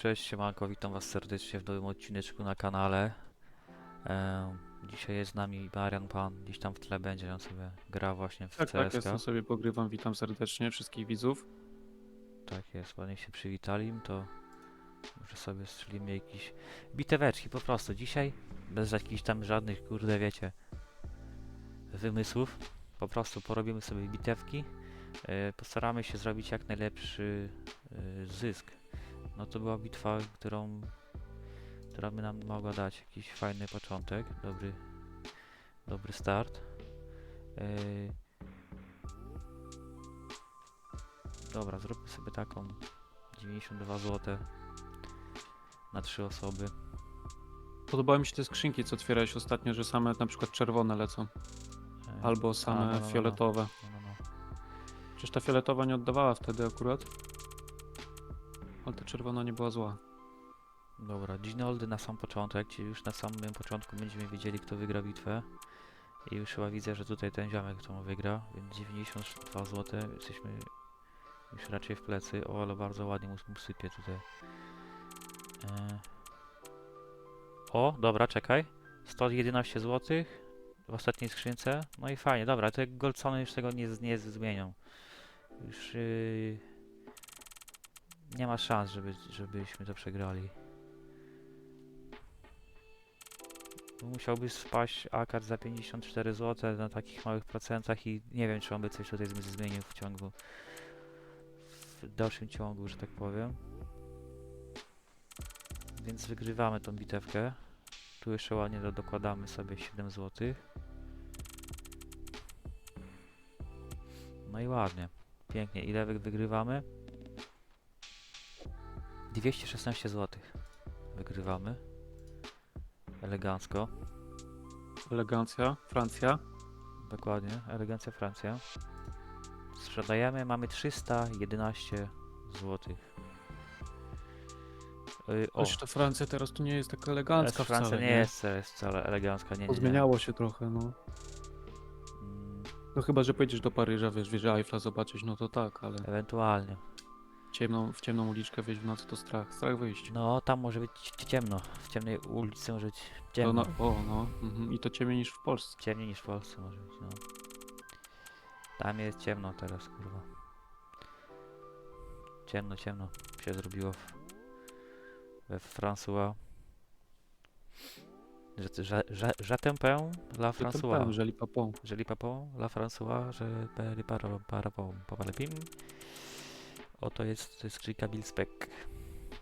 Cześć, siemanko, witam was serdecznie w nowym odcineczku na kanale. Em, dzisiaj jest z nami Marian Pan, gdzieś tam w tle będzie, on sobie gra właśnie w Tak, tak, CS:GO. jestem sobie pogrywam, witam serdecznie wszystkich widzów. Tak jest, ładnie się przywitali, to może sobie strzelimy jakieś biteweczki po prostu. Dzisiaj bez jakichś tam żadnych, kurde, wiecie, wymysłów. Po prostu porobimy sobie bitewki. E, postaramy się zrobić jak najlepszy e, zysk. No to była bitwa, którą, która by nam mogła dać jakiś fajny początek, dobry, dobry start. E, Dobra, zróbmy sobie taką 92 zł na trzy osoby. Podobały mi się te skrzynki, co otwierałeś ostatnio, że same na przykład czerwone lecą, E, albo same no, no, no, no. fioletowe. No, no, no. Przecież ta fioletowa nie oddawała wtedy akurat. Ale ta czerwona nie była zła. Dobra, Ginoldy na sam początek, czyli już na samym początku będziemy wiedzieli kto wygra bitwę. I już chyba widzę, że tutaj ten ziomek to wygra, więc 92 zł, jesteśmy już raczej w plecy. O, ale bardzo ładnie mu, mu sypie tutaj. E... O, dobra, czekaj. 111 zł w ostatniej skrzynce. No i fajnie, dobra, te Goldsony już tego nie, nie zmienią. Już yy, nie ma szans, żeby, żebyśmy to przegrali. Musiałby spaść akard za 54 zł na takich małych procentach i nie wiem, czy on by coś tutaj zmi- zmienił w ciągu, w dalszym ciągu, że tak powiem. Więc wygrywamy tą bitewkę. Tu jeszcze ładnie do- dokładamy sobie 7 zł. No i ładnie. Pięknie. Ile wy- wygrywamy? 216 zł. Wygrywamy. Elegancko. Elegancja, Francja. Dokładnie. Elegancja Francja. Sprzedajemy. Mamy 311 zł. Yy, o, Choć ta Francja teraz tu nie jest taka elegancka Francja wcale, nie jest wcale elegancka. Nie, nie, nie. Pozmieniało się trochę, no. Mm, No chyba, że pojedziesz do Paryża, wiesz, wieżę Eiffla zobaczyć, no to tak, ale ewentualnie. Ciemną, w ciemną uliczkę wejść w nocy to strach, strach wyjść. No, tam może być ci- ciemno. W ciemnej ulicy może być To ciemno. no, o, no. Mhm. I to ciemniej niż w Polsce. Ciemniej niż w Polsce może być, no. Tam jest ciemno teraz, kurwa. Ciemno, ciemno się zrobiło w, we François. Je, je, je, la François. Jeżeli papą. Je li papon, la François, je peri paro, parapon, papalepim. Oto jest, skrzynka Milspec.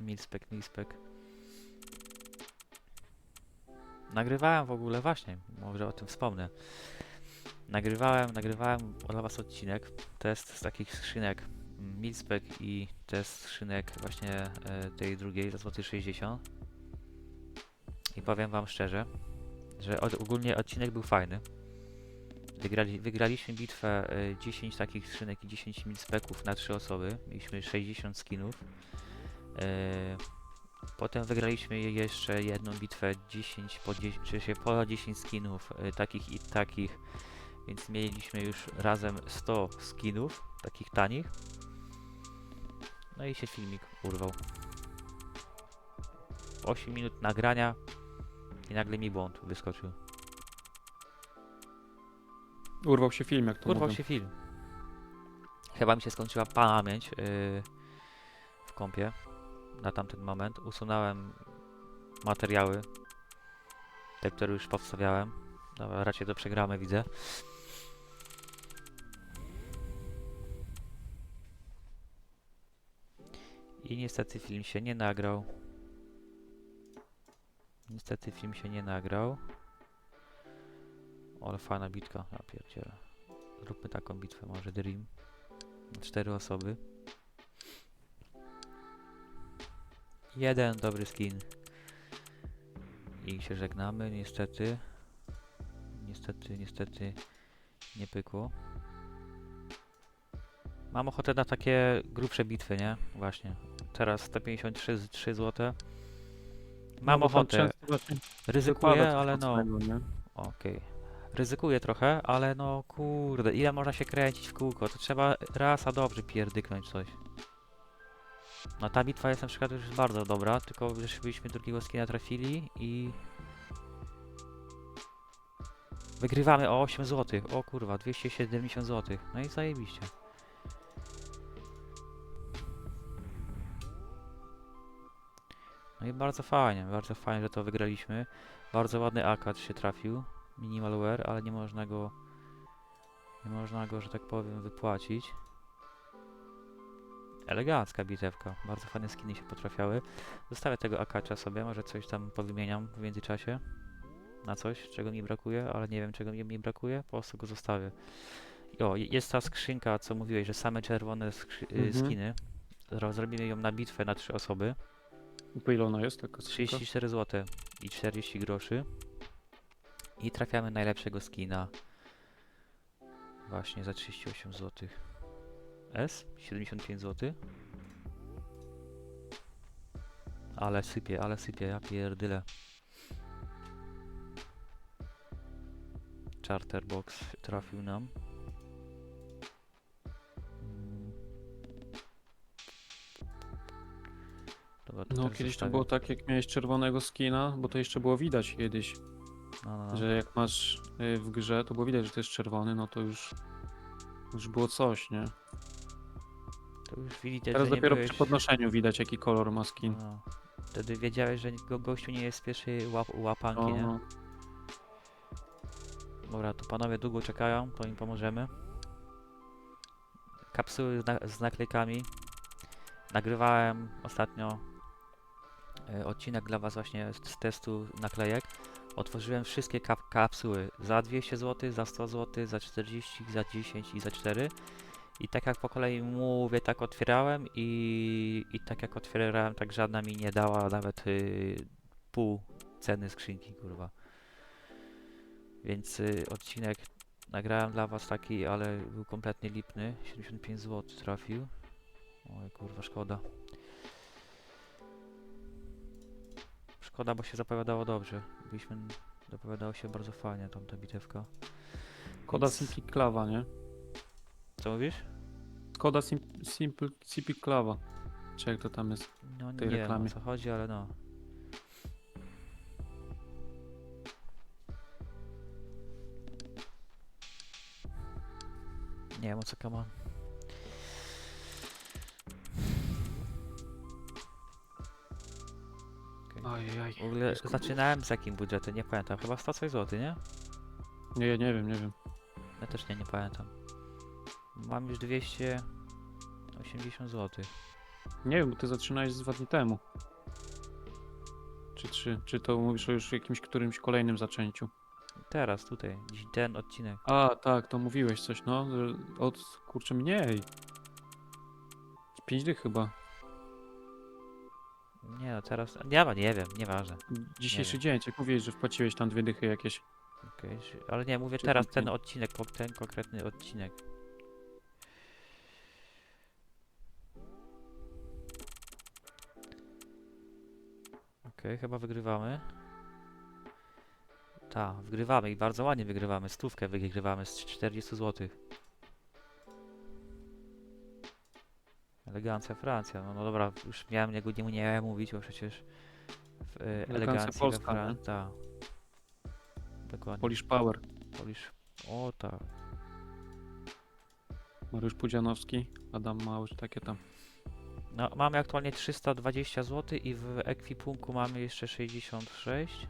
Milspec, Milspec. Nagrywałem w ogóle, właśnie, może o tym wspomnę. Nagrywałem, nagrywałem dla was odcinek, test z takich skrzynek Milspec i test skrzynek właśnie e, tej drugiej za złoty 60. I powiem wam szczerze, że od, ogólnie odcinek był fajny. Wygrali, wygraliśmy bitwę y, 10 takich skrzynek i 10 mil speków na 3 osoby. Mieliśmy 60 skinów. Y, potem wygraliśmy je- jeszcze jedną bitwę 10 po 10, czy się po 10 skinów y, takich i takich. Więc mieliśmy już razem 100 skinów, takich tanich. No i się filmik urwał. 8 minut nagrania i nagle mi błąd wyskoczył. Urwał się film, jak to Urwał mówią. się film. Chyba mi się skończyła pamięć yy, w kompie na tamten moment. Usunąłem materiały, te, które już powstawiałem. Dobra, raczej to przegramy, widzę. I niestety film się nie nagrał. Niestety film się nie nagrał. Ale fajna bitka, ja pierdzielę. Zróbmy taką bitwę, może Dream. Cztery osoby. Jeden dobry skin. I się żegnamy, niestety. Niestety, niestety nie pykło. Mam ochotę na takie grubsze bitwy, nie? Właśnie. Teraz 153 z- 3 zł. Mam No, ochotę. Ryzykuję, ale no. mocnego, nie? Ryzykuję trochę, ale no kurde, ile można się kręcić w kółko? To trzeba raz a dobrze pierdyknąć coś. No ta bitwa jest na przykład już bardzo dobra, tylko żebyśmy drugiego skina trafili i... Wygrywamy o 8 zł. O kurwa, 270 zł. No i zajebiście. No i bardzo fajnie, bardzo fajnie, że to wygraliśmy. Bardzo ładny akad się trafił. Minimalware, ale nie można go... Nie można go, że tak powiem, wypłacić. Elegancka bitewka. Bardzo fajne skiny się potrafiały. Zostawię tego akacza sobie, może coś tam powymieniam w międzyczasie. Na coś, czego mi brakuje, ale nie wiem czego mi, brakuje, po prostu go zostawię. I O, je- jest ta skrzynka, co mówiłeś, że same czerwone y, Mhm. skiny. Zro- Zrobimy ją na bitwę na trzy osoby. I Po ile ona jest taka skrzynka? 34 zł i 40 groszy. I trafiamy najlepszego skina. Właśnie za 38 zł. S? 75 zł. Ale sypie, ale sypie, ja pierdyle. Charter box trafił nam. Dobra, to No kiedyś to było tak, jak miałeś czerwonego skina, bo to jeszcze było widać kiedyś, No, no, no. że jak masz y, w grze, to było widać, że to jest czerwony, no to już już było coś, nie? To już widać, Teraz że nie dopiero byłeś... przy podnoszeniu widać, jaki kolor ma skin. No. Wtedy wiedziałeś, że go, gościu nie jest z pierwszej łap, łapanki, No, nie? no. Dobra, to panowie długo czekają, to im pomożemy. Kapsuły z, na, z naklejkami. Nagrywałem ostatnio e, odcinek dla was właśnie z, z testu naklejek. Otworzyłem wszystkie kap kapsuły za 200 zł, za 100 zł, za 40, za 10 i za 4. I tak jak po kolei mówię, tak otwierałem i, i tak jak otwierałem, tak żadna mi nie dała nawet y, pół ceny skrzynki, kurwa. Więc y, odcinek nagrałem dla was taki, ale był kompletnie lipny. 75 zł trafił. Oj kurwa, szkoda. Szkoda, bo się zapowiadało dobrze. Byliśmy, zapowiadało się bardzo fajnie tamta bitewka. Koda Simple Clava, nie? Co mówisz? Koda Sim Simple Clava. Czy jak to tam jest? No nie tej wiem o reklamie. co chodzi, ale no. Nie wiem o co kaman. Ajaj. W ogóle zaczynałem z jakim budżetem, nie pamiętam. Chyba 100 coś zł, nie? Nie, nie wiem, nie wiem. Ja też nie, nie pamiętam. Mam już 280 zł. Nie wiem, bo ty zaczynałeś z dwa dni temu. Czy trzy? Czy to mówisz o już jakimś którymś kolejnym zaczęciu? Teraz, tutaj, dziś ten odcinek. A, tak, to mówiłeś coś, no. że Od, kurczę, mniej. Z Pięć dych chyba. Nie no, teraz, nie, ma, nie wiem, nieważne. Dzisiejszy wiem. dzień, jak mówiłeś, że wpłaciłeś tam dwie dychy jakieś. Okej, ale nie, mówię Czy teraz ten odcinek, po- ten konkretny odcinek. Okej, chyba wygrywamy. Tak, wygrywamy i bardzo ładnie wygrywamy. Stówkę wygrywamy z 40 zł. Elegancja Francja. No, no dobra, już miałem nie, nie, nie miałem mówić, bo przecież w e, elegancji Polska, we nie? Fran- Tak. Dokładnie. Polish Power. Polish. O tak. Mariusz Pudzianowski, Adam Małysz, takie tam. No, mamy aktualnie 320 zł i w ekwipunku mamy jeszcze 66.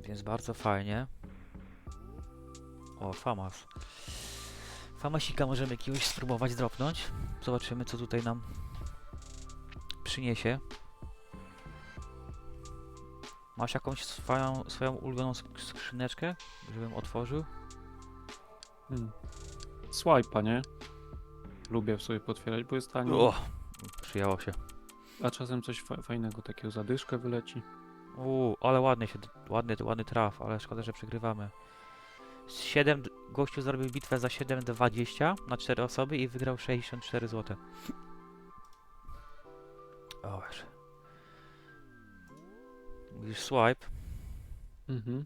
Więc bardzo fajnie. O, Famas. Famasika możemy jakiegoś spróbować dropnąć. Zobaczymy co tutaj nam przyniesie. Masz jakąś swoją, swoją ulubioną sk- skrzyneczkę, żebym otworzył? Hmm. Swipe'a, nie? Lubię sobie potwierać, bo jest tanie. O, przyjęło się. A czasem coś fa fajnego, takiego zadyszkę wyleci. Uuu, ale ładny się, ładny, ładny traf, ale szkoda, że przegrywamy. Z 7, d- gościu zrobił bitwę za 7,20 na 4 osoby i wygrał 64 zł. O. Mówisz swipe, Mhm.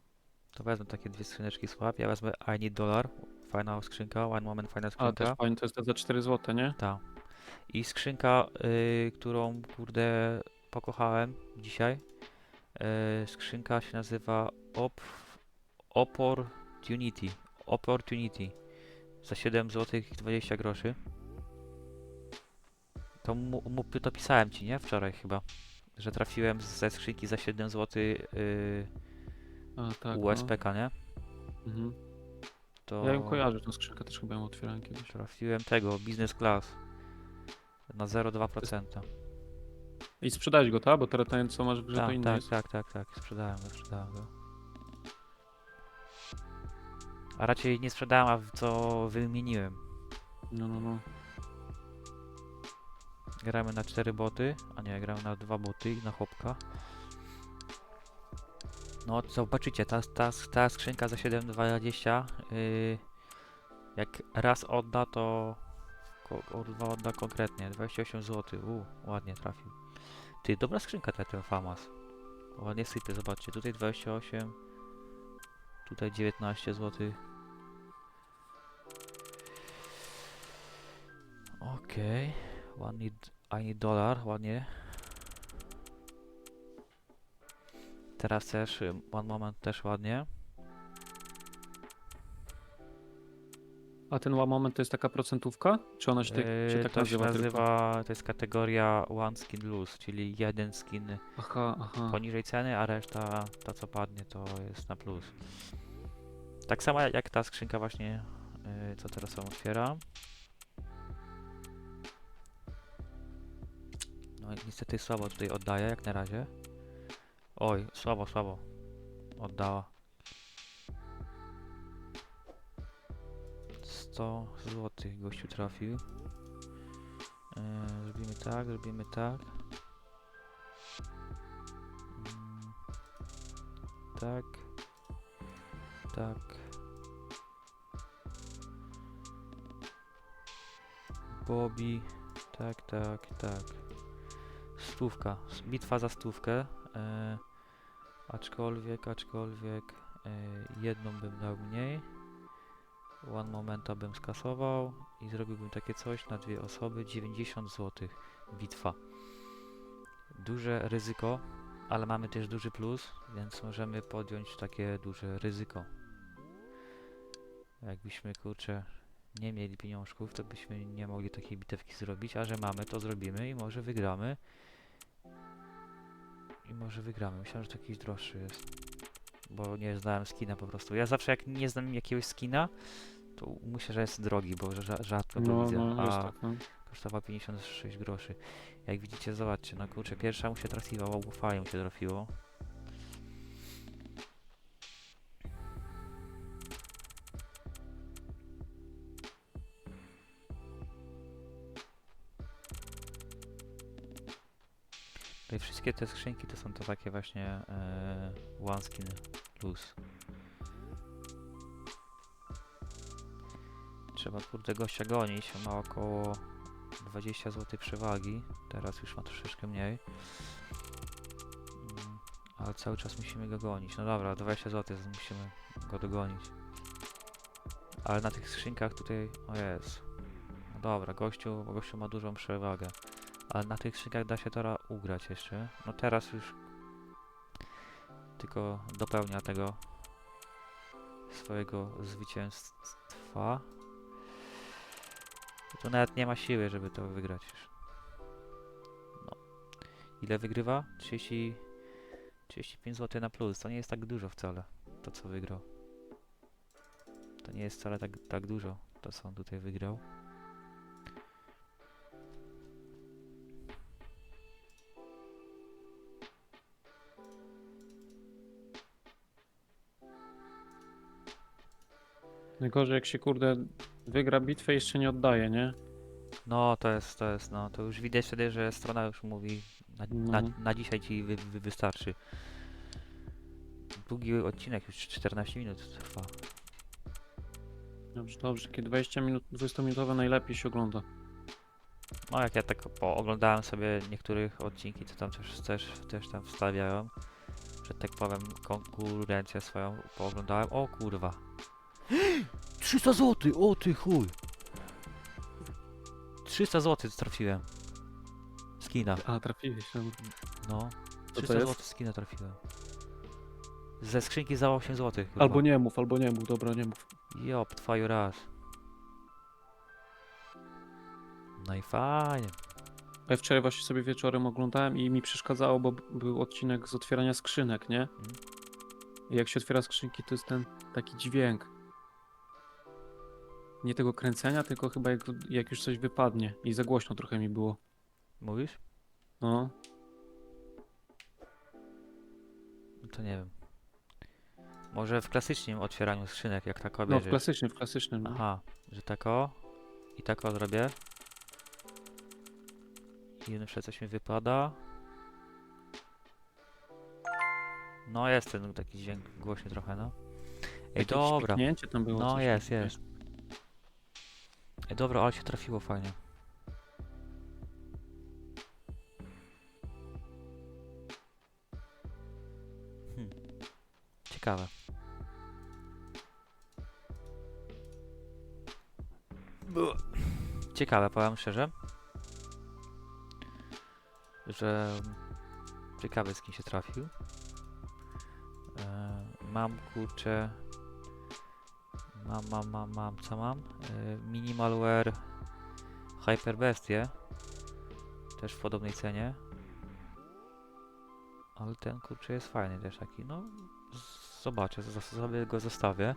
to wezmę takie dwie skrzyneczki swipe, ja wezmę I need dollar, fajna skrzynka, one moment, fajna A skrzynka. też fajnie, to jest za 4 zł, nie? Tak. I skrzynka, y, którą kurde pokochałem dzisiaj. y, skrzynka się nazywa Op Opportunity. Opportunity. Za 7 zł 20 groszy. To, mu, mu, to pisałem ci, nie? Wczoraj chyba. Że trafiłem ze skrzynki za 7 zł yy, A, tak. USPK, nie? No. Mhm. To Ja ją kojarzę, tą skrzynkę też chyba ją otwierałem kiedyś. trafiłem tego, business class. Na 0,2%. I sprzedałeś go, tak? Bo teraz ten co masz w grze to Tak, inny tak, jest. tak, tak, tak. Sprzedałem go, sprzedałem go. A raczej nie sprzedałem, a co wymieniłem. No, no, no. Gramy na 4 boty, a nie, gramy na 2 boty i na chłopka. No, zobaczycie, ta, ta, ta skrzynka za 7,20 yy, jak raz odda, to kurwa odda konkretnie, 28 zł, u, ładnie trafił. Ty, dobra skrzynka ta, ten Famas. Ładnie sypie, zobaczcie, tutaj 28, tutaj 19 zł. Okej. One need, I need dollar, ładnie. Teraz też, y, one moment też ładnie. A ten one moment to jest taka procentówka? Czy ona się, tak, się Yy, tak to się nazywa? tylko? nazywa, to jest kategoria one skin loose, czyli jeden skin Aha, aha. poniżej ceny, a reszta, ta co padnie, to jest na plus. Tak samo jak ta skrzynka właśnie, yy, co teraz wam otwieram. No niestety słabo tutaj oddaje, jak na razie. Oj, słabo, słabo. Oddała. 100 zł gościu trafił. Yy, zrobimy tak, zrobimy tak. Mm, Tak. Tak. Bobby. Tak, tak, tak. Stówka. Bitwa za stówkę. E, aczkolwiek, aczkolwiek e, jedną bym dał mniej. One momenta bym skasował i zrobiłbym takie coś na dwie osoby. 90 zł. Bitwa. Duże ryzyko, ale mamy też duży plus, więc możemy podjąć takie duże ryzyko. Jakbyśmy kurczę nie mieli pieniążków, to byśmy nie mogli takiej bitewki zrobić, a że mamy, to zrobimy i może wygramy. I może wygramy. Myślałem, że to jakiś droższy jest. Bo nie znałem skina po prostu. Ja zawsze jak nie znam jakiegoś skina, to myślę, że jest drogi, bo rzadko go No, widzę. no, a tak, no. kosztowała 56 groszy. Jak widzicie, zobaczcie, no kurczę, pierwsza mu się trafiła, wow, fajnie mu się trafiło. Wszystkie te skrzynki to są to takie właśnie e, one skin plus. Trzeba kurde gościa gonić, on ma około 20 zł przewagi. Teraz już ma troszeczkę mniej. Mm, Ale cały czas musimy go gonić. No dobra, 20 zł musimy go dogonić. Ale na tych skrzynkach tutaj... O jest. No dobra, gościu, gościu ma dużą przewagę. Ale na tych skrzynkach da się teraz ugrać jeszcze. No teraz już tylko dopełnia tego swojego zwycięstwa. Tu nawet nie ma siły, żeby to wygrać już. No. Ile wygrywa? 30, 35 zł na plus. To nie jest tak dużo wcale. To co wygrał. To nie jest wcale tak, tak dużo. To co on tutaj wygrał. Najgorzej jak się kurde wygra bitwę i jeszcze nie oddaje, nie? No to jest, to jest, no to już widać wtedy, że strona już mówi na, na, No. na dzisiaj ci wy, wy, wystarczy. Długi odcinek, już 14 minut trwa. Dobrze, dobrze. Takie 20 minut, 20 minutowe najlepiej się ogląda. No jak ja tak pooglądałem sobie niektórych odcinki, to tam też, też, też tam wstawiałem, że tak powiem konkurencję swoją pooglądałem. O kurwa. 300 zł, o ty chuj. 300 zł trafiłem. Skina. A, trafiłeś. dobra. No. to 300 jest? zł skina trafiłem. Ze skrzynki za 8 zł. Albo nie mów, albo nie mów, dobra, nie mów. Jop, twaju raz. No i fajnie. A ja wczoraj właśnie sobie wieczorem oglądałem i mi przeszkadzało, bo b- był odcinek z otwierania skrzynek, nie? I jak się otwiera skrzynki, to jest ten taki dźwięk. Nie tego kręcenia, tylko chyba jak, jak już coś wypadnie. I za głośno trochę mi było. Mówisz? No, No to nie wiem. Może w klasycznym otwieraniu skrzynek, jak tak no w klasycznym, w klasycznym. No. Aha, że tako i tako zrobię. I przykład coś mi wypada. No jest ten taki dźwięk głośny trochę, no. Ej, Jakieś dobra. tam było. No coś jest, takiego. jest. Ej, dobra, ale się trafiło fajnie. Hmm. Ciekawe. Było. Ciekawe, powiem szczerze. Że ciekawy z kim się trafił. E, mam kurczę. Mam, mam, mam, mam, co mam? E, Minimalware Hyper Bestie. Też w podobnej cenie. Ale ten kurczę jest fajny też taki, no. Zobaczę, sobie go zostawię.